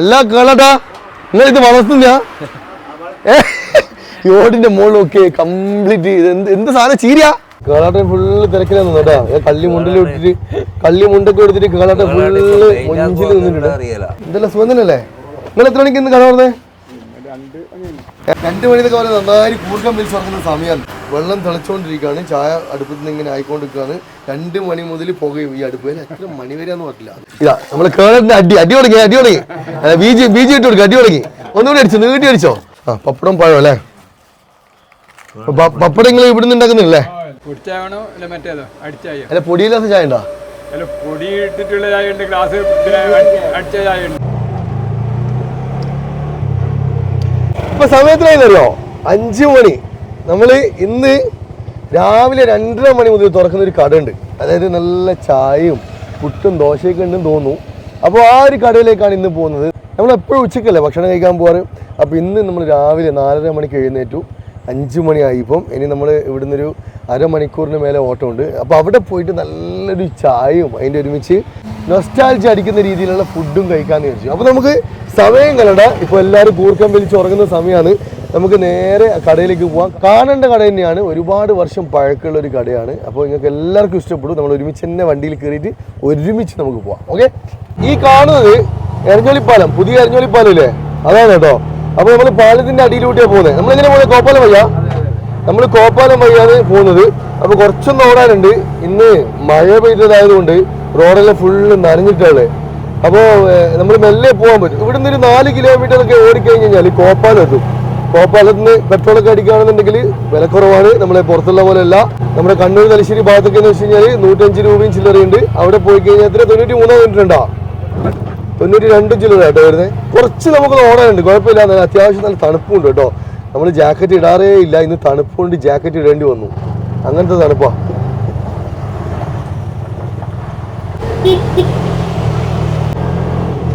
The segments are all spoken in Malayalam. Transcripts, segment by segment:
എല്ലാ കേളട്ടാ നിങ്ങൾ ഇത് വളർത്തുന്ന? യോടിന്റെ മുകളിലൊക്കെ കംപ്ലീറ്റ് എന്ത് എന്ത് സാധനം ചീരിയ? കേളാട്ടൻ ഫുള്ള് തിരക്കിലാണ് കേട്ടോ. കള്ളി മുണ്ടിൽ ഇട്ടിട്ട് കള്ളി മുണ്ടൊക്കെ എടുത്തിട്ട് കേളാട്ടൻ ഫുള്ള് മുഞ്ചിൽ നിന്നിട്ടുണ്ട്. എന്തല്ല സുഖം തന്നെ അല്ലേ നിങ്ങൾ എത്ര മണിക്ക് ഇന്ന് കട പറഞ്ഞേ രണ്ട് മണിന്നൊക്കെ പറഞ്ഞാൽ നന്നായി കൂർക്കം വിളിച്ച് തുടങ്ങുന്ന സമയമാണ് വെള്ളം തിളച്ചുകൊണ്ടിരിക്കുകയാണ് ചായ അടുപ്പിൽ നിന്ന് ഇങ്ങനെ ആയിക്കൊണ്ടിരിക്കുകയാണ്. രണ്ട് മണി മുതൽ പുകയും ഈ അടുപ്പ് എത്ര മണി വരെ വരെയാന്ന് പറ്റില്ല ഇതാ നമ്മളെ കേളന്റെ അടി അടി തുടങ്ങി അടി തുടങ്ങി. ബീജി ബീജി ഇട്ട് കൊടുക്കുക അടി തുടങ്ങി. ഒന്നുകൂടി അടിച്ചു നീട്ടി അടിച്ചോ? ആ പപ്പടം പഴം അല്ലേ? പപ്പടം നിങ്ങൾ ഇവിടുന്ന് ഉണ്ടാക്കുന്നില്ലേ അല്ല മറ്റേതോ? അടിച്ചായോ? അല്ല പൊടിയില്ലാത്ത ചായ ഉണ്ടോ അല്ല പൊടി ഇട്ടിട്ടുള്ള ചായ ഉണ്ട് ഗ്ലാസ് അടിച്ച ചായ ഉണ്ട്. ഇപ്പൊ സമയത്തിനായിരുന്നല്ലോ അഞ്ചു മണി. നമ്മൾ ഇന്ന് രാവിലെ രണ്ടര മണി മുതൽ തുറക്കുന്ന ഒരു കട ഉണ്ട് അതായത് നല്ല ചായയും പുട്ടും ദോശയൊക്കെ ഉണ്ടെന്ന് തോന്നുന്നു. അപ്പോൾ ആ ഒരു കടയിലേക്കാണ് ഇന്ന് പോകുന്നത്. നമ്മൾ എപ്പോഴും ഉച്ചക്കല്ലേ ഭക്ഷണം കഴിക്കാൻ പോവാറ്? അപ്പോൾ ഇന്ന് നമ്മൾ രാവിലെ നാലര മണിക്ക് എഴുന്നേറ്റു. അഞ്ച് മണിയായി ഇപ്പം. ഇനി നമ്മൾ ഇവിടുന്ന് ഒരു അരമണിക്കൂറിന് മേലെ ഓട്ടം ഉണ്ട് അപ്പോൾ അവിടെ പോയിട്ട് നല്ലൊരു ചായയും അതിന്റെ ഒരുമിച്ച് നൊസ്റ്റാൾജി അടിക്കുന്ന രീതിയിലുള്ള ഫുഡും കഴിക്കാമെന്ന് വിചാരിച്ചു. അപ്പോൾ നമുക്ക് സമയം കലട. ഇപ്പോൾ എല്ലാവരും കൂർക്കം വലിച്ച് ഉറങ്ങുന്ന സമയമാണ് നമുക്ക് നേരെ കടയിലേക്ക് പോവാം. കാണേണ്ട കട തന്നെയാണ്. ഒരുപാട് വർഷം പഴക്കമുള്ള ഒരു കടയാണ്. അപ്പോൾ നിങ്ങൾക്ക് എല്ലാവർക്കും ഇഷ്ടപ്പെടും. നമ്മൾ ഒരുമിച്ച് തന്നെ വണ്ടിയിൽ കയറിയിട്ട് ഒരുമിച്ച് നമുക്ക് പോവാം. ഓക്കെ ഈ കാണുന്നത് എരഞ്ഞോളിപ്പാലം പുതിയ എരഞ്ഞോളിപ്പാലം ഇല്ലേ? അതാണ് കേട്ടോ. അപ്പോൾ നമ്മൾ പാലത്തിന്റെ അടിയിലൂട്ടിയാണ് പോകുന്നത് നമ്മൾ നമ്മളെങ്ങനെ പോകുന്നത് കോപ്പാലം വയ്യ നമ്മൾ കോപ്പാലം വഴിയാണ് പോകുന്നത്. അപ്പോൾ കുറച്ചൊന്ന് ഓടാനുണ്ട്. ഇന്ന് മഴ പെയ്തതായതുകൊണ്ട് റോഡെല്ലാം ഫുള്ള് നനഞ്ഞിട്ടുള്ളത് അപ്പോ നമ്മൾ മെല്ലെ പോകാൻ പറ്റും. ഇവിടെ നിന്ന് ഒരു നാല് കിലോമീറ്റർ ഒക്കെ ഓടിക്കഴിഞ്ഞ് കഴിഞ്ഞാൽ കോപ്പാലം എത്തും കോപ്പാലത്ത്. നിന്ന് പെട്രോളൊക്കെ അടിക്കുകയാണെന്നുണ്ടെങ്കിൽ വിലക്കുറവാണ് നമ്മളെ പുറത്തുള്ള പോലെയല്ല. നമ്മുടെ കണ്ണൂർ തലശ്ശേരി ഭാഗത്തൊക്കെ എന്ന് വെച്ച് കഴിഞ്ഞാൽ നൂറ്റഞ്ച് രൂപയും ചില്ലറയുണ്ട്. അവിടെ പോയി കഴിഞ്ഞാൽ എത്ര? തൊണ്ണൂറ്റി മൂന്നോ ഉണ്ടോ തൊണ്ണൂറ്റി രണ്ടും ചില്ലറ കേട്ടോ വരുന്നത് കുറച്ച് നമുക്ക് ഓടാനുണ്ട്. കുഴപ്പമില്ല. നല്ല അത്യാവശ്യം നല്ല തണുപ്പുണ്ട് കേട്ടോ. നമ്മൾ ജാക്കറ്റ് ഇടാറേ ഇല്ല. ഇന്ന് തണുപ്പ് കൊണ്ട് ജാക്കറ്റ് ഇടേണ്ടി വന്നു. അങ്ങനത്തെ തണുപ്പാ.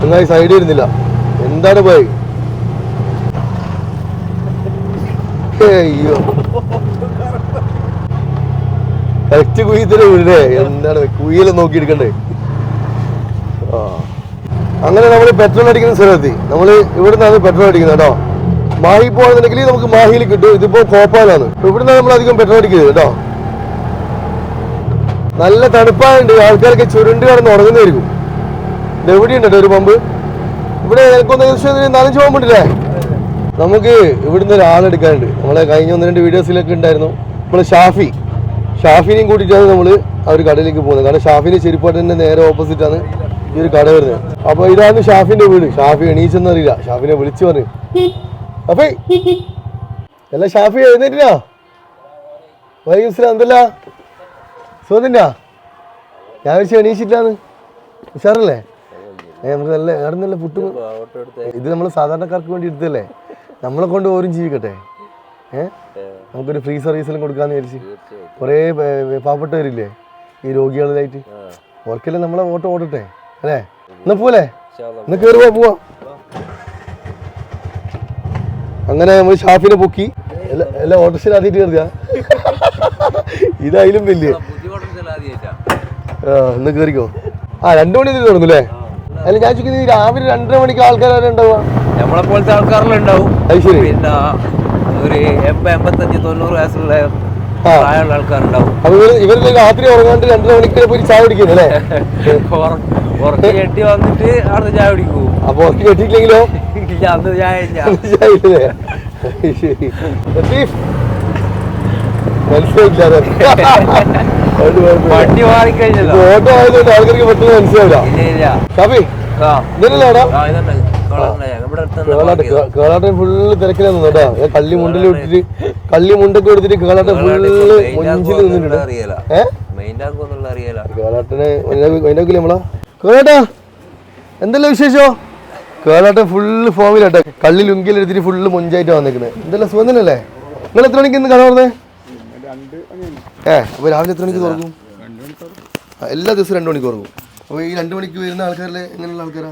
നിങ്ങൾ സൈഡ് വരുന്നില്ല എന്താണ് പോയി? അയ്യോ. കറക്റ്റ് കുയ്യത്തിൽ വീടേ എന്താണ്? കുയ്യൽ നോക്കി എടുക്കണ്ടേ ആ. അങ്ങനെ നമ്മൾ പെട്രോൾ അടിക്കുന്ന സ്ഥലത്തി നമ്മൾ ഇവിടെ നിന്നാണ് പെട്രോൾ അടിക്കുന്നത് കേട്ടോ. മാഹി പോകണമെന്നുണ്ടെങ്കിൽ നമുക്ക് മാഹിയിൽ കിട്ടും. ഇതിപ്പോ കോപ്പാലാണ്. ഇവിടുന്ന് നമ്മൾ അധികം പെട്രോൾ അടിക്കുന്നത് കേട്ടോ. നല്ല തണുപ്പായുണ്ട് ആൾക്കാരൊക്കെ ചുരുണ്ട് കിടന്ന് ഉറങ്ങുന്നതായിരിക്കും എവിടെയുണ്ട് ഒരു പമ്പ്? ഇവിടെ എനിക്കൊന്ന് ഏകദേശം നാലഞ്ച് പമ്പ് ഉണ്ടല്ലേ നമുക്ക് ഇവിടുന്ന് ഒരാളെടുക്കാനുണ്ട് നമ്മളെ കഴിഞ്ഞ ഒന്ന് രണ്ട് വീഡിയോസിലൊക്കെ ഉണ്ടായിരുന്നു. നമ്മൾ ഷാഫി. ഷാഫിനെയും കൂട്ടിയിട്ടാണ് നമ്മൾ ആ ഒരു കടയിലേക്ക് പോകുന്നത്. കാരണം ഷാഫിന് ചെരുപ്പാട്ടിന്റെ നേരെ ഓപ്പോസിറ്റ് ആണ് ഈ ഒരു കട വരുന്നത്. അപ്പൊ ഇതാണ് ഷാഫിന്റെ വീട്. ഷാഫി എണീച്ചെന്ന് അറിയില്ല. ഷാഫിനെ വിളിച്ചു പറഞ്ഞു അപ്പേ അല്ല ഷാഫി എഴുന്നേറ്റിനാ? വൈകുസ്ലാം എന്തല്ല? സുഖത്തിന്റെ ഞാൻ വിളിച്ച് എണീച്ചിട്ടാന്ന് ഉഷാറല്ലേ? ഏ നമുക്ക് നല്ല അവിടെ നല്ല പുട്ടും ഇത് നമ്മൾ സാധാരണക്കാർക്ക് വേണ്ടി എടുത്തല്ലേ നമ്മളെ കൊണ്ട് ഓരും ജീവിക്കട്ടെ. ഏ? നമുക്കൊരു ഫ്രീ സർവീസെല്ലാം കൊടുക്കാന്ന് വിചാരിച്ച്. കുറേ പാവപ്പെട്ടവരില്ലേ? ഈ രോഗികളിലായിട്ട് ഓർക്കല്ലേ നമ്മളെ ഓട്ടോ ഓടട്ടെ അല്ലേ? എന്നാ പോലെ എന്നാ കയറി പോവാ. പോവാ അങ്ങനെ നമ്മൾ ഷാഫിനെ പൊക്കി. എല്ലാ ഓട്ടോസിലാദ്യമായിട്ട് കയറുക. ഇതായാലും വലിയ ഇന്ന് കയറിക്കോ ആ രണ്ടു മണി മുതൽ തുടങ്ങും അല്ലേ? അല്ല ഞാൻ ചോദിക്കുന്നത് ഈ രാവിലെ രണ്ടര മണിക്ക് ആൾക്കാരെ ഉണ്ടാവുക? നമ്മളെ പോലത്തെ ആൾക്കാരെല്ലാം അത് ശരി. പിന്നെ ഒരു എൺപത് എൺപത്തഞ്ച് തൊണ്ണൂറ് വയസ്സുള്ള പ്രായമുള്ള ആൾക്കാരുണ്ടാവും. അപ്പൊ ഇവർ ഇവർ രാത്രി ഉറങ്ങാണ്ട് രണ്ടര മണിക്ക് പോയി ചായ കുടിക്കുന്നു അല്ലേ? ഉറക്കി കെട്ടി വന്നിട്ട് അവിടെ ചായ കുടിക്കൂ. അപ്പൊ ഉറക്കി കെട്ടിയില്ലെങ്കിലോ ഇല്ല അന്ന് ചായ. ചായ? മനസ്സിലായില്ല. വണ്ടി മാറിക്കഴിഞ്ഞല്ലോ ഓട്ടോ ആയതുകൊണ്ട് ആൾക്കാർക്ക് പെട്ടെന്ന് മനസ്സിലാവില്ല. കേളാട്ടൻ ഫുള്ള് തിരക്കിലാണ് കേട്ടോ. കള്ളി മുണ്ടിൽ വിട്ടിട്ട് കള്ളി മുണ്ടൊക്കെ എടുത്തിട്ട് കേളാട്ടൻ ഫുള്ള് മുഞ്ചിൽ നിന്നിട്ടുണ്ട്. കേളാട്ടനെ നമ്മളാ? കേളാട്ടാ എന്തെല്ലാം വിശേഷോ? കേളാട്ടൻ ഫുള്ള് ഫോമിലാട്ടെ കള്ളി ലുങ്കിയിൽ എടുത്തിട്ട് ഫുള്ള് മുഞ്ചായിട്ട് വന്നിരിക്കുന്നത് എന്തെല്ലാം സുഖം തന്നെയല്ലേ? നിങ്ങൾ എത്ര മണിക്ക് ഇന്ന് മണിയാണ് ഏ അപ്പൊ രാവിലെ എത്ര മണിക്ക് തുറക്കും? എല്ലാ ദിവസവും രണ്ട് മണിക്ക് തുറക്കും. അപ്പൊ ഈ രണ്ട് മണിക്ക് വരുന്ന ആൾക്കാരിലെ എങ്ങനെയുള്ള ആൾക്കാരാ?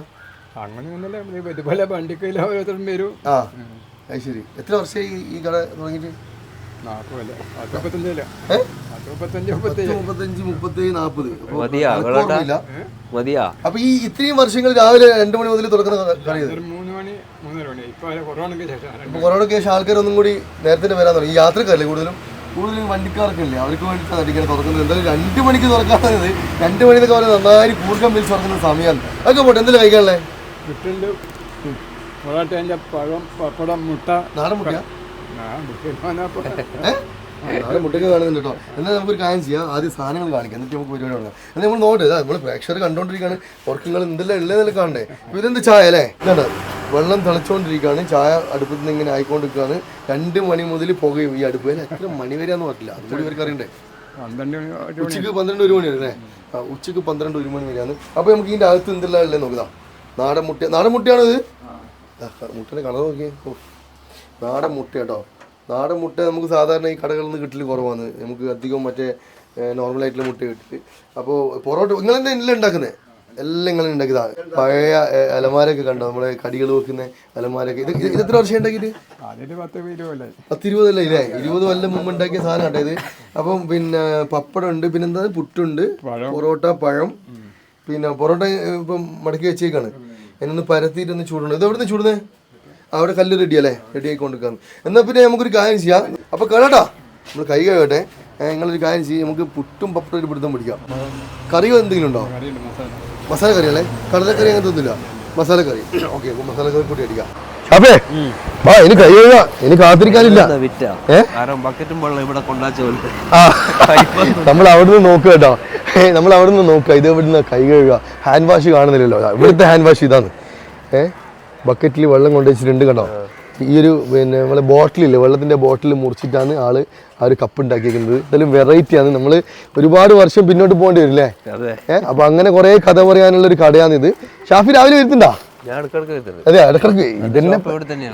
അങ്ങനെ ഒന്നല്ല ഇതുപോലെ വണ്ടിക്കയിൽ ഓരോരുത്തരും വരും. ആ അത് ശരി. എത്ര വർഷമായി ഈ കട തുടങ്ങിയിട്ട്? അപ്പൊ. ഈ ഇത്രയും വർഷങ്ങൾ രാവിലെ രണ്ടു മണി മുതൽ തുറക്കുന്ന കൊറോണയ്ക്ക് ശേഷം. ആൾക്കാർ ഒന്നും ആൾക്കാരൊന്നും കൂടി നേരത്തെ വരാൻ തുടങ്ങി. ഈ യാത്രക്കാരല്ലേ കൂടുതലും? കൂടുതലും വണ്ടിക്കാർക്കല്ലേ. അവർക്ക് വേണ്ടിയിട്ടാണ് ഇങ്ങനെ തുറക്കുന്നത്. എന്തായാലും രണ്ട് മണിക്ക് തുറക്കാത്തത് രണ്ട് മണിന്നൊക്കെ പറഞ്ഞാൽ നന്നായി കൂർക്കം വിളിച്ച് തുറക്കുന്ന സമയമാണ്. അതൊക്കെ പോട്ടെ എന്തെങ്കിലും കഴിക്കാനല്ലേ കിട്ടുണ്ട് പൊറാട്ടേന്റെ പഴം പപ്പടം മുട്ട. നാടൻ മുട്ട. ആ മുട്ട വന്നപ്പോ നാടൻ മുട്ടയൊക്കെ കാണുന്നുണ്ട് കേട്ടോ. എന്നാൽ നമുക്കൊരു കാര്യം ചെയ്യാം. ആദ്യം സാധനങ്ങൾ കാണിക്കാം. എന്നിട്ട് നമുക്ക് പരിപാടി തുടങ്ങാം. എന്നാൽ നമ്മൾ നോട്ട് ഇതാ നമ്മൾ പ്രേക്ഷകർ കണ്ടോണ്ടിരിക്കുകയാണ് ഉറക്കങ്ങൾ എന്തെല്ലാം ഉള്ളതെന്നല്ല കാണണ്ടേ? ഇതെന്ത് ചായ അല്ലേ? ഇതാണ് വെള്ളം തിളച്ചുകൊണ്ടിരിക്കുകയാണ് ചായ അടുപ്പത്ത് നിന്ന് ഇങ്ങനെ ആയിക്കൊണ്ടിരിക്കുകയാണ് രണ്ട് മണി മുതൽ പുകയും ഈ അടുപ്പ്. എത്ര മണി വരെയാന്ന് പറ്റില്ല അതുകൂടി ഇവർക്ക് അറിയണ്ടേ? ഉച്ചയ്ക്ക് പന്ത്രണ്ട് ഒരു മണി വരെ ആ ഉച്ചയ്ക്ക് പന്ത്രണ്ട് ഒരു മണി വരെയാണ്. അപ്പോൾ നമുക്ക് ഇതിന്റെ അകത്ത് എന്തെല്ലാം ഉള്ളത് നോക്കുക നാടൻ മുട്ട നാടൻ മുട്ടയാണിത് മുട്ടേന്റെ കളർ നോക്കിയേ. നാടൻ മുട്ട കേട്ടോ. നാടൻ മുട്ട നമുക്ക് സാധാരണ ഈ കടകളിൽ നിന്ന് കിട്ടൽ കുറവാണ്. നമുക്ക് അധികം മറ്റേ നോർമലായിട്ടുള്ള മുട്ട കിട്ടിയിട്ട് അപ്പോൾ പൊറോട്ട നിങ്ങൾ തന്നെ എല്ലാം ഉണ്ടാക്കുന്നത് എല്ലാം ഇങ്ങനെ ഉണ്ടാക്കിയതാണ് പഴയ അലമാരൊക്കെ കണ്ടോ? നമ്മളെ കടികൾ വെക്കുന്ന അലമാരൊക്കെ ഇത് ഇത് എത്ര വർഷം ഉണ്ടാക്കിയിട്ട് പത്ത് ഇരുപത് അല്ലേ? പത്തിരുപതല്ല ഇല്ലേ? ഇരുപത് കൊല്ലം മുമ്പ് ഉണ്ടാക്കിയ സാധനം കേട്ടോ ഇത്. അപ്പം പിന്നെ പപ്പടം ഉണ്ട് പിന്നെ എന്താ? പുട്ടുണ്ട് പൊറോട്ട പഴം. പിന്നെ പൊറോട്ട ഇപ്പം മടക്കി വെച്ചേക്കാണ്. എന്നൊന്ന് പരത്തിയിട്ട് ഒന്ന് ചൂടുണ്ട് ഇത് എവിടെ നിന്ന് ചൂടുന്നേ? അവിടെ കല്ല് റെഡി അല്ലേ? റെഡി ആയിക്കൊണ്ടിരിക്കാണ് എന്നാൽ പിന്നെ നമുക്കൊരു കാര്യം ചെയ്യാം. അപ്പോൾ കേട്ടോ നമ്മൾ കൈ കഴുകട്ടെ. ഏ, നിങ്ങളൊരു കാര്യം ചെയ്യും നമുക്ക് പുട്ടും പപ്പടം ഒരു പിടുത്തം പിടിക്കാം. കറിയോ എന്തെങ്കിലും ഉണ്ടോ? മസാല മസാല കറി അല്ലേ? കടലക്കറി അങ്ങനത്തെ ഒന്നുമില്ല. Masala curry. Okay masala curry കൂട്ടി അടിക്കാം. ഷാപ്പേ വാ ഇനി കൈ കഴുകാ. ഇനി കാത്തിരിക്കാനില്ല. വിറ്റ? ഏ? കാരണം ബക്കറ്റും വെള്ളം ഇവിടെ കൊണ്ടാച്ച നമ്മൾ അവിടുന്ന് നോക്കുക കേട്ടോ. നമ്മൾ അവിടുന്ന് നോക്കുക ഇത് ഇവിടുന്ന് കൈ കഴുകുക ഹാൻഡ് വാഷ് കാണുന്നില്ലല്ലോ. ഇവിടുത്തെ ഹാൻഡ് വാഷ് ഇതാണ്. ഏ? ബക്കറ്റിൽ വെള്ളം കൊണ്ട് വെച്ചിട്ടുണ്ട് കണ്ടോ ഈ ഒരു പിന്നെ നമ്മളെ ബോട്ടിലില്ലേ വെള്ളത്തിന്റെ ബോട്ടിൽ മുറിച്ചിട്ടാണ് ആൾ ആ ഒരു കപ്പ് ഉണ്ടാക്കിയിരിക്കുന്നത് എന്തായാലും വെറൈറ്റിയാണ് നമ്മൾ ഒരുപാട് വർഷം പിന്നോട്ട് പോകേണ്ടി വരും അല്ലേ ഏഹ് അപ്പൊ അങ്ങനെ കുറെ കഥ പറയാനുള്ള ഒരു കടയാണിത്. ഷാഫി രാവിലെ വരുത്തുന്നത് അതെ ഇടക്കിടക്ക്. ഇതന്നെ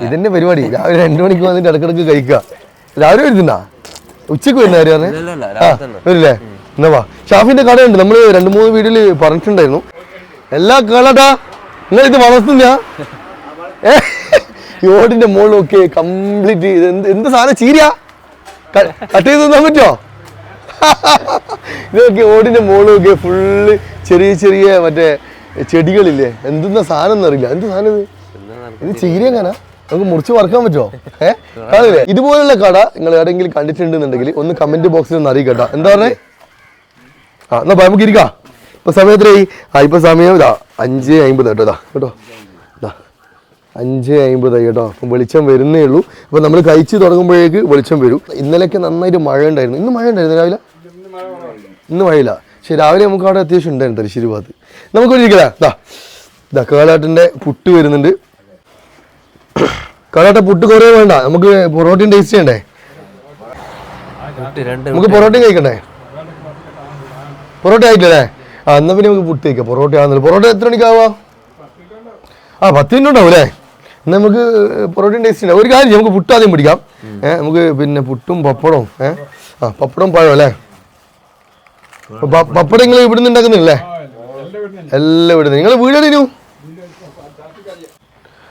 ഇതന്നെ പരിപാടി. രാവിലെ രണ്ടു മണിക്ക് വന്നിട്ട് ഇടക്കിടക്ക് കഴിക്കുക. രാവിലെ വരുന്നുണ്ടാ? ഉച്ചയ്ക്ക് വരുന്ന കാര്യം വരില്ലേ? എന്നാ വാ. ഷാഫിന്റെ കടയുണ്ട്. നമ്മൾ രണ്ട് മൂന്ന് വീഡിയോയിൽ പറഞ്ഞിട്ടുണ്ടായിരുന്നു. എല്ലാ കേളട്ടാ നിങ്ങൾ ഇത് വളർത്തുന്ന യോടിന്റെ മുകളിലൊക്കെ കംപ്ലീറ്റ് എന്ത് എന്ത് സാധനം? ചീരിയ കട്ട് ചെയ്ത് തന്നാൻ പറ്റുമോ ഇതൊക്കെ ഓടിന്റെ മുകളിലൊക്കെ ഫുള്ള് ചെറിയ ചെറിയ മറ്റേ ചെടികളില്ലേ? എന്തെന്ന സാധനം എന്നറിയില്ല. എന്ത് സാധനം ഇത്? ഇത് ചീരങ്ങനാ നമുക്ക് മുറിച്ച് വറക്കാൻ പറ്റുമോ ഏഹ് ഇതുപോലുള്ള കട നിങ്ങൾ എവിടെയെങ്കിലും കണ്ടിട്ടുണ്ടെന്നുണ്ടെങ്കിൽ ഒന്ന് കമന്റ് ബോക്സിൽ ഒന്ന് അറിയിക്കട്ടോ. എന്താ പറഞ്ഞേ? ആ എന്നാ നമുക്ക് ഇരിക്കാം. ഇപ്പൊ സമയത്തിനായി ആ ഇപ്പൊ സമയം ഇതാ അഞ്ച് അമ്പത് കേട്ടോ ഇതാ കേട്ടോ. അഞ്ച് അമ്പതായി കേട്ടോ. അപ്പം വെളിച്ചം വരുന്നേ ഉള്ളൂ. അപ്പോൾ നമ്മൾ കഴിച്ച് തുടങ്ങുമ്പോഴേക്ക് വെളിച്ചം വരും. ഇന്നലെയൊക്കെ നന്നായിട്ട് മഴ ഉണ്ടായിരുന്നു. ഇന്ന് മഴ ഉണ്ടായിരുന്നു രാവിലെ? ഇന്ന് മഴയില്ല. പക്ഷെ രാവിലെ നമുക്ക് അവിടെ അത്യാവശ്യം ഉണ്ടായിരുന്നു തലശ്ശേരി ഭാഗത്ത്. നമുക്ക് ഇരിക്കലാ ഇതാ ഇതാ കേളാട്ടിന്റെ പുട്ട് വരുന്നുണ്ട്. കേളാട്ട പുട്ട് കുറേ വേണ്ട. നമുക്ക് പൊറോട്ടയും ടേസ്റ്റ് ചെയ്യണ്ടേ? നമുക്ക് പൊറോട്ടയും കഴിക്കണ്ടേ? പൊറോട്ട ആയിട്ടില്ലേ ആ എന്നാ പിന്നെ നമുക്ക് പുട്ട് കഴിക്കാം. പൊറോട്ട ആണെന്നില്ല പൊറോട്ട എത്ര മണിക്കാവാ ആ പത്ത് മിനിറ്റ് ഉണ്ടാവും അല്ലേ? നമുക്ക് പൊറോട്ടയും ടേസ്റ്റ് ഇല്ല. ഒരു കാര്യം നമുക്ക് പുട്ട് ആദ്യം പിടിക്കാം. നമുക്ക് പിന്നെ പുട്ടും പപ്പടവും ഏഹ് ആ പപ്പടം പഴം അല്ലേ? പപ്പടം നിങ്ങൾ ഇവിടുന്ന് ഉണ്ടാക്കുന്നില്ലേ എല്ലാം ഇവിടുന്ന്. നിങ്ങൾ വീടെടിനു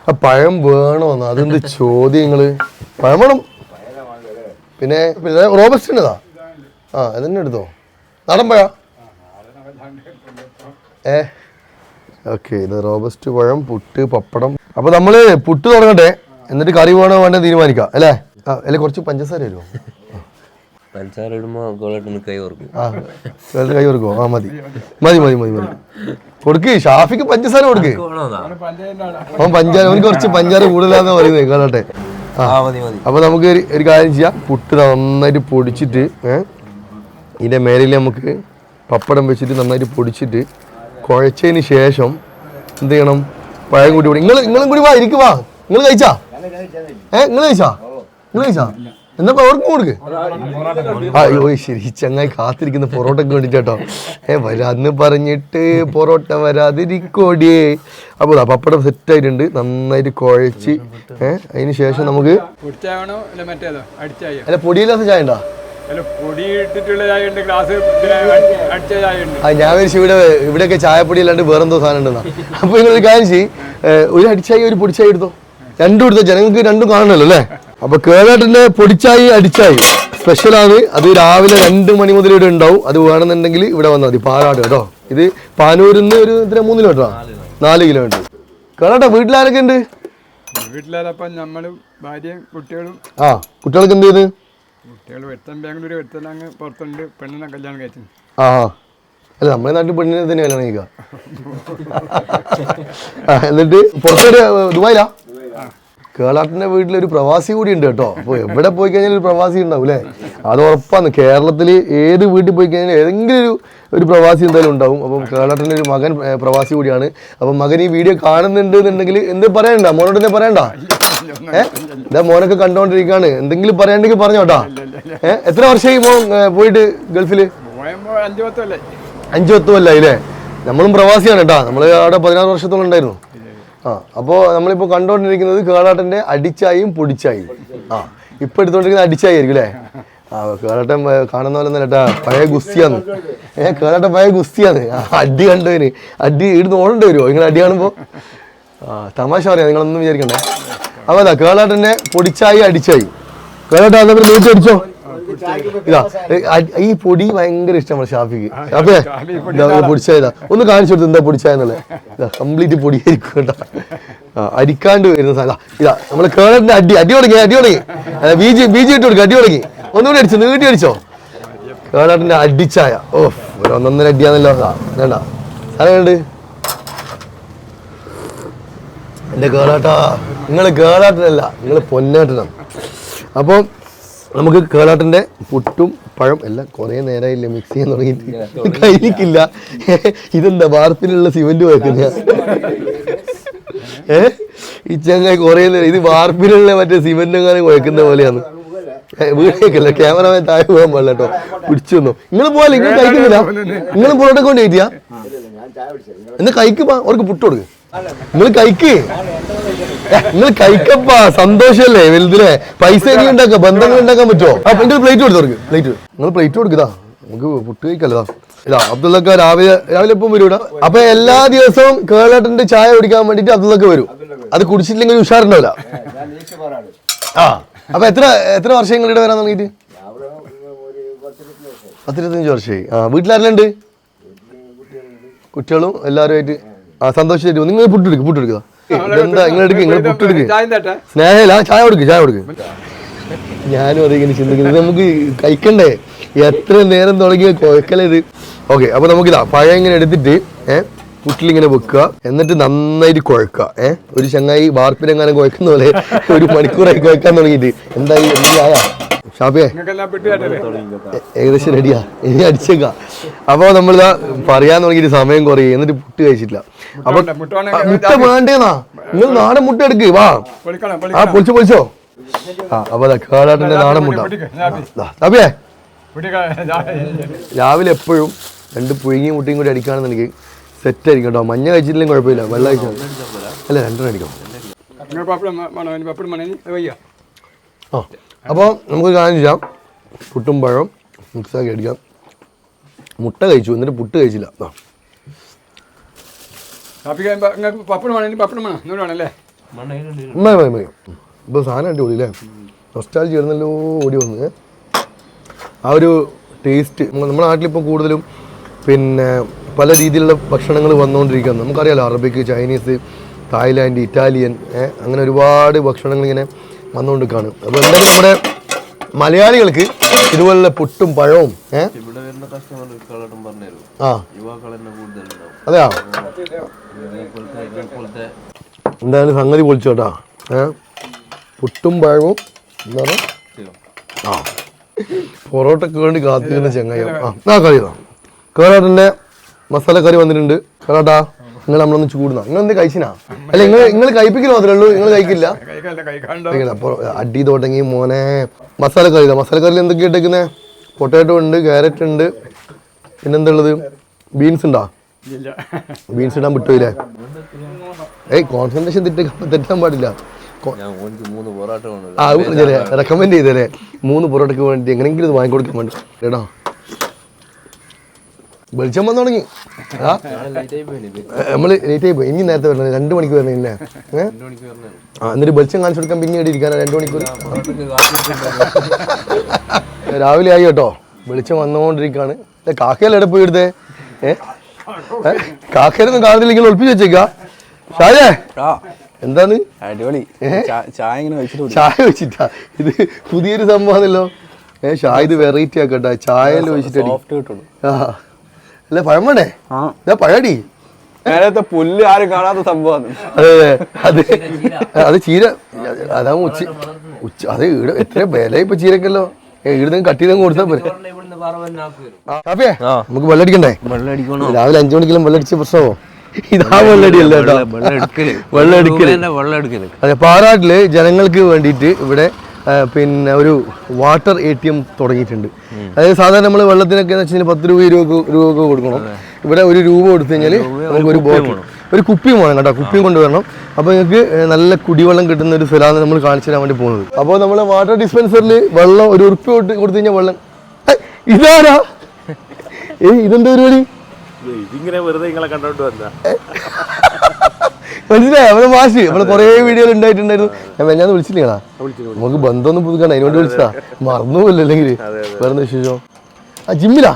ആ പഴം വേണോന്ന്. അതെന്ത് ചോദ്യം നിങ്ങൾ? പഴം വേണം. പിന്നെ പിന്നെ റോബസ്റ്റ് ഉണ്ടതാ? ആ അതന്നെ എടുത്തോ. നാടൻ പഴ? ഏ ഓക്കെ ഇത് റോബസ്റ്റ് പഴം പുട്ട് പപ്പടം. അപ്പൊ നമ്മൾ പുട്ട് തുടങ്ങട്ടെ. എന്നിട്ട് കറി വേണോ വേണ്ടേ തീരുമാനിക്കാം. അല്ലേ? അല്ലെ കുറച്ച് പഞ്ചസാര വരുമോ പഞ്ചസാര ഇടുമ്പോ കൈ ഓർക്കും. ആ കൈ ആ മതി. മതി മതി മതി മതി. കൊടുക്ക് ഷാഫിക്ക് പഞ്ചസാര കൊടുക്ക്. അവൻ പഞ്ചാര അവന് കുറച്ച് പഞ്ചാര കൂടുതലാന്ന് പറയുന്നത് കേളട്ടെ അപ്പൊ നമുക്ക് ഒരു- ഒരു കാര്യം ചെയ്യാം. പുട്ട് നന്നായിട്ട് പൊടിച്ചിട്ട് ഇതിന്റെ മേലിൽ നമുക്ക് പപ്പടം വെച്ചിട്ട് നന്നായിട്ട് പൊടിച്ചിട്ട് കുഴച്ചതിന് ശേഷം എന്ത് ചെയ്യണം? പഴം കൂടി കൂടി. നിങ്ങൾ നിങ്ങളും കൂടി വാ ഇരിക്ക് വാ. നിങ്ങൾ കഴിച്ചാ? ഏ നിങ്ങൾ കഴിച്ചാ? നിങ്ങൾ കഴിച്ചാ? എന്നാ അവർക്കും കൊടുക്ക്. അയ്യോ ശരി ചങ്ങായി കാത്തിരിക്കുന്ന പൊറോട്ടയ്ക്ക് വേണ്ടിട്ട് കേട്ടോ. ഏ വരാന്ന് പറഞ്ഞിട്ട് പൊറോട്ട വരാതിരിക്കോടിയേ. അപ്പോൾ പപ്പടം സെറ്റ് ആയിട്ടുണ്ട് നന്നായിട്ട് കുഴച്ച്. ഏഹ് അതിന് ശേഷം നമുക്ക് അല്ല പൊടിയില്ലാത്ത ചായ ഉണ്ടോ? ഞാൻ വിചാരിച്ചു ഇവിടെ ഇവിടെയൊക്കെ ചായപ്പൊടി അല്ലാണ്ട് വേറെന്തോ സാധനം ഉണ്ടെന്നാ അപ്പൊ നിങ്ങൾ ഒരു കാര്യം ചെയ്യ് ഒരു അടിച്ചായി ഒരു പൊടിച്ചായി എടുത്തോ. രണ്ടും എടുത്തോ ജനങ്ങൾക്ക് രണ്ടും കാണണല്ലോ അല്ലേ? അപ്പൊ കേരളത്തിന്റെ പൊടിച്ചായി അടിച്ചായി സ്പെഷ്യലാണ് അത് രാവിലെ രണ്ട് മണി മുതൽ ഇവിടെ ഉണ്ടാവും. അത് വേണമെന്നുണ്ടെങ്കിൽ ഇവിടെ വന്നാൽ മതി പാലാട് കേട്ടോ. ഇത് പാനൂരിൽ നിന്ന് ഒരു ഇത്ര മൂന്ന് കിലോമീറ്ററാണ് നാല് കിലോമീറ്റർ. കേട്ടോ വീട്ടിലാരൊക്കെ ഉണ്ട്? വീട്ടിലാരപ്പം നമ്മളും ഭാര്യയും കുട്ടികളും. ആ കുട്ടികൾക്ക് എന്ത് ചെയ്യുന്നു? കുട്ടികൾ ഒരുത്തൻ ബാംഗ്ലൂർ ഒരുത്തൻ അങ്ങ് പുറത്തുണ്ട്. പെണ്ണിനെ കല്യാണം കഴിച്ചു ആ. അല്ല നമ്മുടെ നാട്ടിൽ പെണ്ണിനെ തന്നെ കല്യാണം കഴിക്കുക എന്നിട്ട് പുറത്തൊരു ദുബായിലാ? കേളാട്ടിന്റെ വീട്ടിൽ ഒരു പ്രവാസി കൂടി ഉണ്ട് കേട്ടോ. അപ്പോൾ എവിടെ പോയി കഴിഞ്ഞാൽ ഒരു പ്രവാസി ഉണ്ടാവും അല്ലേ? അത് ഉറപ്പാണ്. കേരളത്തിൽ ഏത് വീട്ടിൽ പോയി കഴിഞ്ഞാൽ ഏതെങ്കിലും ഒരു ഒരു പ്രവാസി എന്തായാലും ഉണ്ടാവും. അപ്പം കേരളത്തിന്റെ ഒരു മകൻ പ്രവാസി കൂടിയാണ്. അപ്പം മകൻ ഈ വീഡിയോ കാണുന്നുണ്ട് എന്നുണ്ടെങ്കിൽ എന്ത് പറയണ്ട? മോനോട് എന്തേ പറയണ്ട? ഏഹ് മോനൊക്കെ കണ്ടോണ്ടിരിക്കാണ്. എന്തെങ്കിലും പറയണ്ടെങ്കിൽ പറഞ്ഞോട്ടാ ഏഹ് എത്ര വർഷമായി മോൻ പോയിട്ട് ഗൾഫിൽ? അഞ്ചു പത്തും അല്ല ഇല്ലേ നമ്മളും പ്രവാസിയാണ് കേട്ടാ നമ്മൾ അവിടെ പതിനാറ് വർഷത്തോളം ഉണ്ടായിരുന്നു. ആ അപ്പോൾ നമ്മളിപ്പോ കണ്ടുകൊണ്ടിരിക്കുന്നത് കേളാട്ടന്റെ അടിച്ചായും പൊടിച്ചായും. ആ ഇപ്പൊ എടുത്തുകൊണ്ടിരിക്കുന്നത് അടിച്ചായി ആയിരിക്കും അല്ലേ ആ കേളാട്ടൻ കാണുന്ന പോലെ തന്നെ പഴയ ഗുസ്തിയാന്ന്. ഏ കേളാട്ടൻ പഴയ ഗുസ്തിയാന്ന്. അടി കണ്ടവന്. അടി ഇടുന്ന് ഓടേണ്ടി വരുമോ നിങ്ങൾ അടി കാണുമ്പോൾ ആ തമാശ പറയാം. നിങ്ങളൊന്നും വിചാരിക്കണ്ടേ? അപ്പോൾ അതാ കേളാട്ടന്റെ പൊടിച്ചായി അടിച്ചായി. കേളാട്ട അതേപോലെ അടിച്ചോ? ഇതാ ഈ പൊടി ഭയങ്കര ഇഷ്ടമാണ് ഷാഫിക്ക്. ഷാഫിയെ പൊടിച്ചായതാ ഒന്ന് കാണിച്ചു കൊടുത്തു എന്താ പൊടിച്ചായെന്നുള്ളത് ഇതാ കംപ്ലീറ്റ് പൊടിയായിരിക്കും കേട്ടോ. അരിക്കാണ്ട് വരുന്ന സാധനം. ഇതാ നമ്മൾ കേളന്റെ അടി അടി തുടങ്ങി അടി തുടങ്ങി. ബീജി ബീജി ഇട്ട് കൊടുക്കുക അടി തുടങ്ങി. ഒന്നുകൂടി അടിച്ചോ നീട്ടി അടിച്ചോ? കേളാട്ടിന്റെ അടിച്ചായ. ഓ ഒരു ഒന്നൊന്നര അടിയാന്നല്ലോ വേണ്ട. സാധനം കണ്ട് എന്റെ കേളാട്ടാ. നിങ്ങൾ കേളാട്ടനല്ല നിങ്ങൾ പൊന്നാട്ടനാണ്. അപ്പോൾ നമുക്ക് കേളാട്ടന്റെ പുട്ടും പഴം എല്ലാം കുറേ നേരമായില്ലേ മിക്സ് ചെയ്യാൻ തുടങ്ങിയിട്ട്. കഴിക്കില്ല. ഇതെന്താ വാർപ്പിലുള്ള സിമെന്റ് വെക്കുന്ന? ഏ? ഈ കുറേ നേരം ഇത് വാർപ്പിലുള്ള മറ്റേ സിമെന്റ് അങ്ങനെ കുഴക്കുന്ന പോലെയാണ്. വീട്ടിലേക്കല്ല ക്യാമറമാൻ താഴെ പോകാൻ പാടില്ല കേട്ടോ പിടിച്ചു വന്നു. നിങ്ങൾ പോലെ നിങ്ങൾ കഴിക്കുന്നില്ല? നിങ്ങൾ പുറത്തൊക്കെ കൊണ്ട് കഴിക്കുക എന്നാ കഴിക്കുമ്പോ അവർക്ക് പുട്ട് കൊടുക്ക്. നിങ്ങൾ കഴിക്ക്. നിങ്ങൾ കഴിക്കപ്പാ സന്തോഷല്ലേ വലുതിലെ പൈസ ഇനി ഉണ്ടാക്കാം ബന്ധങ്ങൾ ഉണ്ടാക്കാൻ പറ്റുമോ എന്റെ പ്ലേറ്റ് കൊടുത്തു പ്ലേറ്റ് നിങ്ങൾ പ്ലേറ്റ് കൊടുക്കതാ നമുക്ക് പുട്ട് കഴിക്കല്ലതാ ഇതാ. അബ്ദുള്ളക്ക രാവിലെ രാവിലെ എപ്പം വരും അപ്പൊ എല്ലാ ദിവസവും കേളേട്ടന്റെ ചായ കുടിക്കാൻ വേണ്ടിട്ട് അബ്ദുള്ളക്ക വരും. അത് കുടിച്ചിട്ടില്ലെങ്കിൽ ഉഷാറുണ്ടാവില്ല. ആ അപ്പൊ എത്ര എത്ര വർഷം ഇവിടെ വരാൻ തുടങ്ങിയിട്ട്? പത്തിരുപത്തഞ്ച് വർഷമായി. ആ വീട്ടിലാരെല്ലാം ഉണ്ട്? കുട്ടികളും എല്ലാവരുമായിട്ട്. പുട്ട് നിങ്ങൾ പുട്ടെടുക്ക് പുട്ടെടുക്കുക എന്താ നിങ്ങൾ എടുക്കുക നിങ്ങൾ പുട്ടെടുക്ക് ചായ സ്നേഹമില്ല ചായ കൊടുക്ക് ചായ കൊടുക്ക്. ഞാനും അത് ഇങ്ങനെ ചിന്തിക്കുന്നത് നമുക്ക് കഴിക്കണ്ടേ? എത്ര നേരം തുടങ്ങിയ കുഴക്കല ഇത്? ഓക്കെ അപ്പൊ നമുക്കിതാ പഴം ഇങ്ങനെ എടുത്തിട്ട് ഏഹ് പുട്ടിലിങ്ങനെ വെക്കുക. എന്നിട്ട് നന്നായിട്ട് കുഴക്കുക ഏഹ് ഒരു ചങ്ങായി വാർപ്പിലെങ്ങാനും കുഴക്കുന്ന പോലെ ഒരു മണിക്കൂറായി കുഴക്കാൻ തുടങ്ങിയിട്ട്. എന്തായി എന്തായ തട്ടല്ലേ ഏകദേശം റെഡിയാ ഇനി അടിച്ചേക്കാം. അപ്പോൾ നമ്മളിതാ പറയാൻ തുടങ്ങിയിട്ട് സമയം കുറയും എന്നിട്ട് പുട്ട് കഴിച്ചിട്ടില്ല. അപ്പൊ മുട്ട വേണ്ടേന്നാ? നിങ്ങൾ നാടൻ മുട്ട എടുക്ക് വാ. ആ പൊളിച്ചോ പൊളിച്ചോ. ആ അപ്പൊ കാടാട്ടിന്റെ നാടൻ മുട്ട ഷാബിയെ. രാവിലെ. എപ്പോഴും രണ്ട് പുഴുങ്ങിയും മുട്ടയും കൂടി അടിക്കുകയാണെന്നുണ്ടെങ്കിൽ സെറ്റ് ആയിരിക്കും കേട്ടോ. മഞ്ഞ കഴിച്ചിട്ടില്ലെങ്കിൽ കുഴപ്പമില്ല. വെള്ളം കഴിച്ചാൽ അല്ല രണ്ടെണ്ണം അടിക്കാം ആ. അപ്പോൾ നമുക്ക് കാര്യം ചെയ്യാം. പുട്ടും പഴം മിക്സാക്കി അടിക്കാം. മുട്ട കഴിച്ചു എന്നിട്ട് പുട്ട് കഴിച്ചില്ല. ആ പപ്പടം വേണോ പപ്പടം വേണോ. മതി മതി മതി ഇപ്പോൾ സാധനം അടിപൊളി അല്ലേ നൊസ്റ്റാൾജി വരുന്നല്ലോ ഓടി വന്ന്. ആ ഒരു ടേസ്റ്റ് നമ്മുടെ നാട്ടിലിപ്പോൾ കൂടുതലും പിന്നെ പല രീതിയിലുള്ള ഭക്ഷണങ്ങൾ വന്നുകൊണ്ടിരിക്കുകയാണ് നമുക്കറിയാലോ അറബിക്ക് ചൈനീസ് തായ്ലാൻഡ് ഇറ്റാലിയൻ അങ്ങനെ ഒരുപാട് ഭക്ഷണങ്ങൾ ഇങ്ങനെ വന്നുകൊണ്ടിരിക്കുകയാണ്. അപ്പോൾ എന്തായാലും നമ്മുടെ മലയാളികൾക്ക് ഇതുപോലുള്ള പുട്ടും പഴവും ആ. അതെയാ? എന്തായാലും സംഗതി പൊളിച്ചോട്ടാ ഏ? പുട്ടും പഴവും എന്താണ് ആ. പൊറോട്ടക്ക് വേണ്ടി കാത്തിരുന്ന ചെങ്ങയ്യ. ആ കറി ഇതാ. മസാല കറി വന്നിട്ടുണ്ട്. കേറാട്ടാ. നിങ്ങൾ നമ്മളൊന്ന് ചൂടുന്ന? നിങ്ങൾ എന്ത് കഴിച്ചിനാ? അല്ല നിങ്ങൾ നിങ്ങൾ കഴിപ്പിക്കൽ മാത്രമേ ഉള്ളൂ നിങ്ങൾ കഴിക്കില്ല. അപ്പൊ അപ്പോൾ അടി തുടങ്ങി മോനെ. മസാല കറി മസാല കറിയിൽ എന്തൊക്കെ ഇട്ടേക്കുന്നത് പൊട്ടാറ്റോ ഉണ്ട് ക്യാരറ്റ് ഉണ്ട്. പിന്നെന്തുള്ളത്? ബീൻസ് ഉണ്ടോ? ഇല്ല. ബീൻസ് ഇടാൻ വിട്ടുപോയില്ലേ? ഏയ് കോൺസെൻട്രേഷൻ തെറ്റാൻ തെറ്റാൻ പാടില്ല. റെക്കമെൻഡ് ചെയ്തല്ലേ? മൂന്ന് പൊറോട്ടയ്ക്ക് വേണ്ടി എങ്ങനെയെങ്കിലും ഇത് വാങ്ങിക്കൊടുക്കാൻ വേണ്ടി. എടാ വെളിച്ചം വന്നു തുടങ്ങി. നമ്മൾ ലേറ്റ് ആയി പോയി. ഇനി നേരത്തെ വരണം. രണ്ട് മണിക്ക് വരണം ഇല്ലേ? ആ എന്നിട്ട് വെളിച്ചം കാണിച്ചു കൊടുക്കാൻ പിന്നീട് ഇരിക്കാനാ? രണ്ട് മണിക്കൂർ രാവിലെ ആയി കേട്ടോ. വെളിച്ചം വന്നുകൊണ്ടിരിക്കാണ് കാക്കയല്ല എവിടെ പോയി എടുത്തേ? ഏ? കാണുന്നില്ലെങ്കിൽ ഒളിപ്പിച്ച് വെച്ചേക്കാ. ഷാജേ എന്താണ്? അടിപൊളി. ചായ ഇങ്ങനെ വെച്ചിട്ട് ചായ വെച്ചിട്ടാ? ഇത് പുതിയൊരു സംഭവമാണല്ലോ. ഏഹ് ഷായ ഇത് വെറൈറ്റി ആക്കട്ടെ. ചായയിൽ വെച്ചിട്ട് ആ. അല്ല പഴം വേണേ ഇതാ പഴടി. നേരത്തെ പുല്ല് ആരും കാണാത്ത സംഭവമാണ്. അതെ അതെ അത് അത് ചീര. അതാ ഉച്ച ഉച്ച അത് ഈട് എത്ര വില ഇപ്പൊ ചീരക്കല്ലോ? ഈടുന്ന് കട്ടി കൊടുത്താൽ പോരെ. കാപ്പിയേ? നമുക്ക് വെള്ളടിക്കണ്ടേ? രാവിലെ അഞ്ചു മണിക്കെല്ലാം വെള്ളടിച്ച പ്രശ്നമോ? ഇതാ വെള്ളടിയല്ല കേട്ടോ. വെള്ളം എടുക്കൽ വെള്ളം എടുക്കൽ വെള്ളം എടുക്കൽ അതെ പാറാട്ടിൽ ജനങ്ങൾക്ക് വേണ്ടിയിട്ട് ഇവിടെ പിന്നെ ഒരു വാട്ടർ എ ടി എം തുടങ്ങിയിട്ടുണ്ട്. അതായത് സാധാരണ നമ്മൾ വെള്ളത്തിനൊക്കെ എന്ന് വെച്ചാൽ പത്ത് രൂപ ഇരുപത് രൂപ ഒക്കെ കൊടുക്കണം ഇവിടെ ഒരു രൂപ കൊടുത്തു കഴിഞ്ഞാൽ നമുക്ക് ഒരു ബോട്ടിൽ ഒരു കുപ്പിയും വേണം കേട്ടോ കുപ്പിയും കൊണ്ടുവരണം. അപ്പോൾ നിങ്ങൾക്ക് നല്ല കുടിവെള്ളം കിട്ടുന്ന ഒരു സ്ഥലമാണ് നമ്മൾ കാണിച്ചു തരാൻ വേണ്ടി പോകുന്നത്. അപ്പോൾ നമ്മൾ വാട്ടർ ഡിസ്പെൻസറിൽ വെള്ളം ഒരു ഉറുപ്പ് കൊടുത്ത് കൊടുത്തു കഴിഞ്ഞാൽ വെള്ളം. ഇതാരാ? ഏയ് ഇതെന്താ പരിപാടി? ഇതിങ്ങനെ വെറുതെ നിങ്ങളെ കണ്ടോണ്ട് വന്ന മനസ്സിലായി? നമ്മളെ മാഷ് നമ്മൾ കുറേ വീഡിയോ ഉണ്ടായിട്ടുണ്ടായിരുന്നു ഞാൻ ഞാൻ വിളിച്ചില്ലേടാ? നമുക്ക് ബന്ധമൊന്നും പുതുക്കണ്ട അതിനോട് വിളിച്ചതാ. മറന്നുപോയില്ല അല്ലെങ്കിൽ? വേറെ വിശേഷം? ആ ജിമ്മിലാ?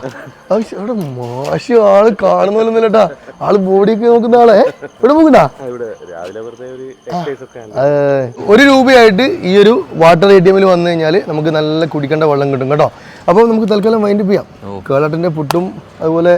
അവിടെ മാഷ് ആൾ കാണുന്നല്ലേട്ടാ ആൾ ബോഡിയൊക്കെ നോക്കുന്ന ആളെ. ഇവിടെ പോകണ്ടാ ഒരു എക്സസൈസ് ഒക്കെ അതെ. ഒരു രൂപയായിട്ട് ഈ ഒരു വാട്ടർ എ ടി എമ്മിൽ വന്നു കഴിഞ്ഞാൽ നമുക്ക് നല്ല കുടിക്കേണ്ട വെള്ളം കിട്ടും കേട്ടോ. അപ്പോൾ നമുക്ക് തൽക്കാലം മൈൻഡ് ചെയ്യാം. കേളാട്ടിന്റെ പുട്ടും അതുപോലെ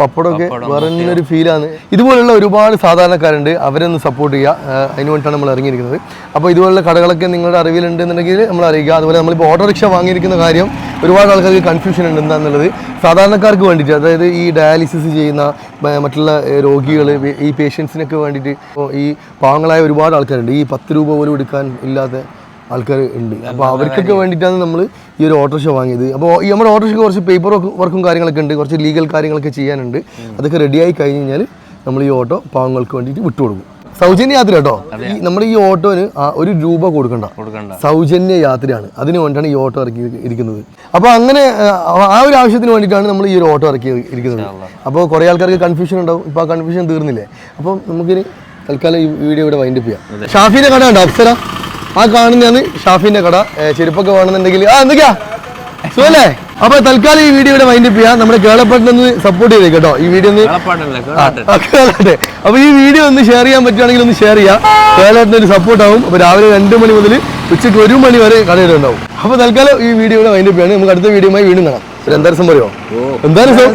പപ്പടമൊക്കെ വേറെ തന്നെ ഒരു ഫീലാണ്. ഇതുപോലുള്ള ഒരുപാട് സാധാരണക്കാരുണ്ട്. അവരൊന്ന് സപ്പോർട്ട് ചെയ്യുക. അതിന് വേണ്ടിയിട്ടാണ് നമ്മൾ ഇറങ്ങിയിരിക്കുന്നത്. അപ്പോൾ ഇതുപോലുള്ള കടകളൊക്കെ നിങ്ങളുടെ അറിവിലുണ്ടെന്നുണ്ടെങ്കിൽ നമ്മൾ അറിയിക്കുക. അതുപോലെ നമ്മളിപ്പോൾ ഓട്ടോറിക്ഷ വാങ്ങിയിരിക്കുന്ന കാര്യം ഒരുപാട് ആൾക്കാർക്ക് കൺഫ്യൂഷൻ ഉണ്ട് എന്താണെന്നുള്ളത് സാധാരണക്കാർക്ക് വേണ്ടിയിട്ട് അതായത് ഈ ഡയാലിസിസ് ചെയ്യുന്ന മറ്റുള്ള രോഗികൾ ഈ പേഷ്യൻസിനൊക്കെ വേണ്ടിയിട്ട് ഈ പാവങ്ങളായ ഒരുപാട് ആൾക്കാരുണ്ട്. ഈ പത്ത് രൂപ പോലും എടുക്കാൻ ഇല്ലാത്ത ആൾക്കാർ ഉണ്ട്. അപ്പോൾ അവർക്കൊക്കെ വേണ്ടിയിട്ടാണ് നമ്മൾ ഈ ഒരു ഓട്ടോറിക്ഷ വാങ്ങിയത്. അപ്പോൾ ഈ നമ്മുടെ ഓട്ടോറിക്ഷയ്ക്ക് കുറച്ച് പേപ്പർ വർക്കും കാര്യങ്ങളൊക്കെ ഉണ്ട്. കുറച്ച് ലീഗൽ കാര്യങ്ങളൊക്കെ ചെയ്യാനുണ്ട്. അതൊക്കെ റെഡിയായി കഴിഞ്ഞ് കഴിഞ്ഞാൽ നമ്മൾ ഈ ഓട്ടോ പാവങ്ങൾക്ക് വേണ്ടിയിട്ട് വിട്ടുകൊടുക്കും സൗജന്യ യാത്ര കേട്ടോ. ഈ നമ്മൾ ഈ ഓട്ടോന് ഒരു രൂപ കൊടുക്കണ്ട. കൊടുക്കണ്ട. സൗജന്യ യാത്രയാണ്. അതിനു വേണ്ടിയാണ് ഈ ഓട്ടോ ഇറക്കി ഇരിക്കുന്നത്. അപ്പോൾ അങ്ങനെ ആ, ഒരു ആവശ്യത്തിന് വേണ്ടിയിട്ടാണ് നമ്മൾ ഈ ഒരു ഓട്ടോ ഇറക്കി ഇരിക്കുന്നത്. അപ്പോൾ കുറേ ആൾക്കാർക്ക് കൺഫ്യൂഷൻ ഉണ്ടാവും. ഇപ്പോൾ ആ കൺഫ്യൂഷൻ തീർന്നില്ലേ? അപ്പോൾ നമുക്കിനി തൽക്കാലം ഈ വീഡിയോ ഇവിടെ വൈൻഡപ്പ് ചെയ്യാം. ഷാഫിന്റെ കട ഉണ്ടോ അപ്സര? ആ കാണുന്നതാണ് ഷാഫിന്റെ കട. ചെരുപ്പൊക്കെ വേണമെന്നുണ്ടെങ്കിൽ ആ എന്തൊക്കെയാ? സുഖല്ലേ? അപ്പൊ തൽക്കാലം ഈ വീഡിയോ ഇവിടെ വൈൻഡപ്പ് ചെയ്യാം. നമ്മുടെ കേളപ്പെട്ടെന്ന് സപ്പോർട്ട് ചെയ്തേ കേട്ടോ. ഈ വീഡിയോ ഒന്ന് കേളട്ടെ അപ്പൊ ഈ വീഡിയോ ഒന്ന് ഷെയർ ചെയ്യാൻ പറ്റുവാണെങ്കിൽ ഒന്ന് ഷെയർ ചെയ്യാം. കേളട്ടിന് ഒരു സപ്പോർട്ട് ആവും. അപ്പൊ രാവിലെ രണ്ട് മണി മുതൽ ഉച്ചയ്ക്ക് ഒരു മണി വരെ കടയിൽ ഉണ്ടാവും അപ്പൊ തൽക്കാലം ഈ വീഡിയോ ഇവിടെ വൈൻഡപ്പ് ചെയ്യാണ് നമുക്ക് അടുത്ത വീഡിയോയുമായി വീണ്ടും കാണാം. എന്തായാലും എന്താ രസം പറയോ എന്താ രസം